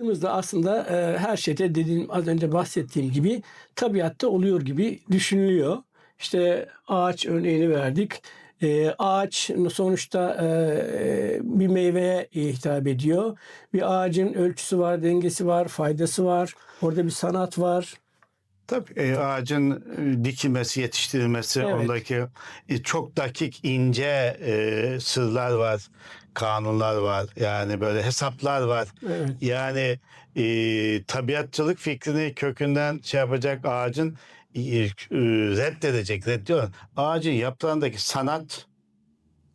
Baktığımızda aslında e, her şeyde dediğim az önce bahsettiğim gibi tabiatta oluyor gibi düşünülüyor. İşte ağaç örneğini verdik. E, ağaç sonuçta e, bir meyveye hitap ediyor. Bir ağacın ölçüsü var, dengesi var, faydası var. Orada bir sanat var. Tabii e, ağacın e, dikilmesi, yetiştirilmesi, Evet. ondaki e, çok dakik, ince e, sırlar var, kanunlar var. Yani böyle hesaplar var. Evet. Yani e, tabiatçılık fikrini kökünden şey yapacak ağacın e, e, reddedecek, reddiyor. Ağacın yaprağındaki sanat,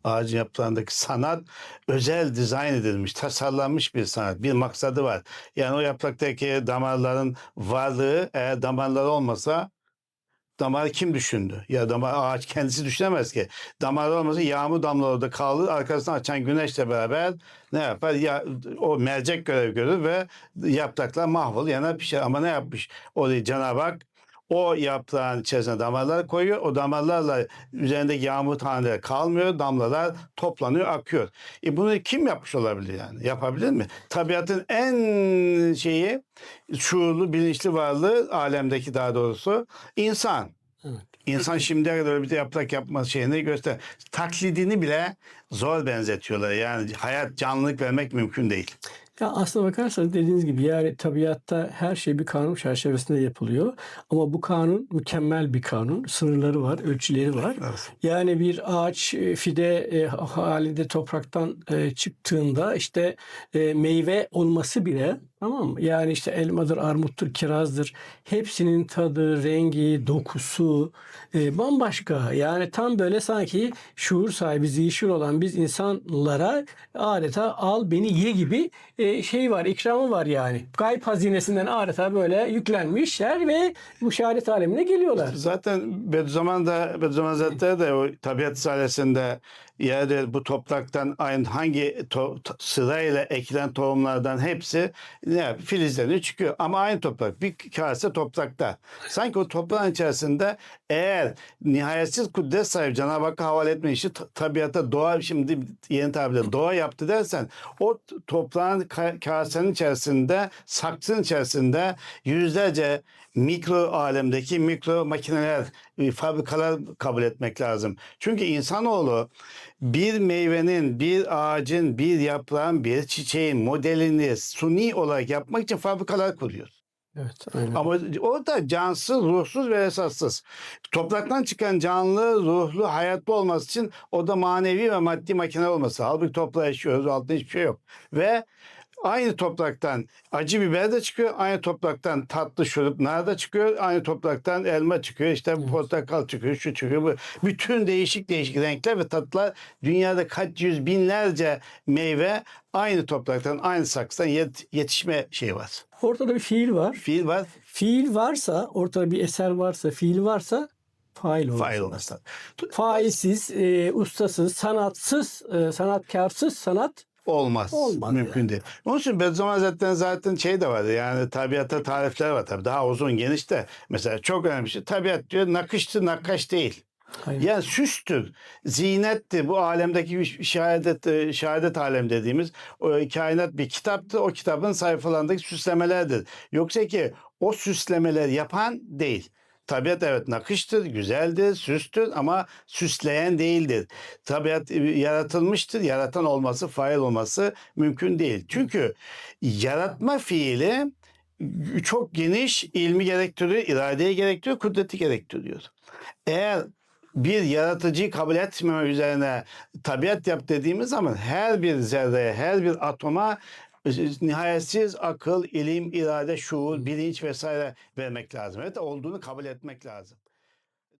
ağacın yaprağındaki sanat özel dizayn edilmiş, tasarlanmış bir sanat, bir maksadı var. Yani o yapraktaki damarların varlığı eğer damarlar olmasa damarı kim düşündü? Ya damar ağaç kendisi düşünemez ki. Damar olmasa yağmur damlaları orada kalır. Arkasından açan güneşle beraber ne yapar? Ya, o mercek görev görür ve yapraklar mahvol yanar pişer. Ama ne yapmış? Orayı Cenab-ı Hak o yaprağın içerisine damarlar koyuyor. O damarlarla üzerinde yağmur taneleri kalmıyor. Damlalar toplanıyor, akıyor. E bunu kim yapmış olabilir yani? Yapabilir mi? Tabiatın en şeyi şuurlu, bilinçli varlığı alemdeki daha doğrusu insan. Evet. İnsan şimdiye kadar bir yaprak yapma şeyini göster. Taklidini bile zor benzetiyorlar. Yani hayat, canlılık vermek mümkün değil. Ya aslına bakarsanız dediğiniz gibi yani tabiatta her şey bir kanun çerçevesinde yapılıyor. Ama bu kanun mükemmel bir kanun. Sınırları var, ölçüleri var. Evet. Yani bir ağaç e, fide e, halinde topraktan e, çıktığında işte e, meyve olması bile tamam mı? Yani işte elmadır, armuttur, kirazdır. Hepsinin tadı, rengi, dokusu e, bambaşka. Yani tam böyle sanki şuur sahibi, zihşur olan biz insanlara adeta al beni ye gibi e, şey var, ikramı var yani. Gayb hazinesinden adeta böyle yüklenmişler ve bu şehadet alemine geliyorlar. Zaten Bediüzzaman da Bediüzzaman Hazretleri de o tabiat risalesinde yerde bu topraktan aynı hangi to, sırayla ekilen tohumlardan hepsi ne filizleniyor çıkıyor. Ama aynı toprak bir kase toprakta. Sanki o toprağın içerisinde eğer nihayetsiz kudret sahibi Cenab-ı Hakk'a havale etme işi ta- tabiata doğa şimdi yeni tabirle doğa yaptı dersen o toprağın kasenin içerisinde saksının içerisinde yüzlerce mikro alemdeki mikro makineler, e, fabrikalar kabul etmek lazım. Çünkü insanoğlu bir meyvenin, bir ağacın, bir yaprağın, bir çiçeğin modelini suni olarak yapmak için fabrikalar kuruyor. Evet, aynen. Ama o da cansız, ruhsuz ve esassız. Topraktan çıkan canlı, ruhlu, hayatlı olması için o da manevi ve maddi makine olması. Halbuki toprağa yaşıyoruz, altında hiçbir şey yok. Ve aynı topraktan acı biber de çıkıyor, aynı topraktan tatlı şurup nar da çıkıyor, aynı topraktan elma çıkıyor, işte portakal çıkıyor, şu çıkıyor. Bu. Bütün değişik değişik renkler ve tatlar dünyada kaç yüz binlerce meyve aynı topraktan, aynı saksıdan yet- yetişme şeyi var. Ortada bir fiil var. Fiil var, Fiil varsa, ortada bir eser varsa, fiil varsa fail olur. fail olması. Failsiz, e, ustasız, sanatsız, e, sanatkarsız sanat Olmaz. Olmaz Mümkün değil. Onun için Bediüzzaman Hazretleri'nin zaten şey de vardı. Yani tabiata tarifler var tabii. Daha uzun geniş de. Mesela çok önemli bir şey. Tabiat diyor nakıştır nakkaş değil. Hayır. Yani süstür, zinettir. Bu alemdeki şehadet, e, şehadet alem dediğimiz o kainat bir kitaptır. O kitabın sayfalarındaki süslemelerdir. Yoksa ki o süslemeler yapan değil. Tabiat evet nakıştır, güzeldir, süstür ama süsleyen değildir. Tabiat e, yaratılmıştır, yaratan olması, fail olması mümkün değil. Çünkü yaratma fiili çok geniş ilmi gerektiriyor, iradeyi gerektiriyor, kudreti gerektiriyor. Eğer bir yaratıcıyı kabul etmeme üzerine tabiat yap dediğimiz zaman her bir zerreye, her bir atoma nihayetsiz akıl, ilim, irade, şuur, bilinç vesaire vermek lazım. Evet olduğunu kabul etmek lazım.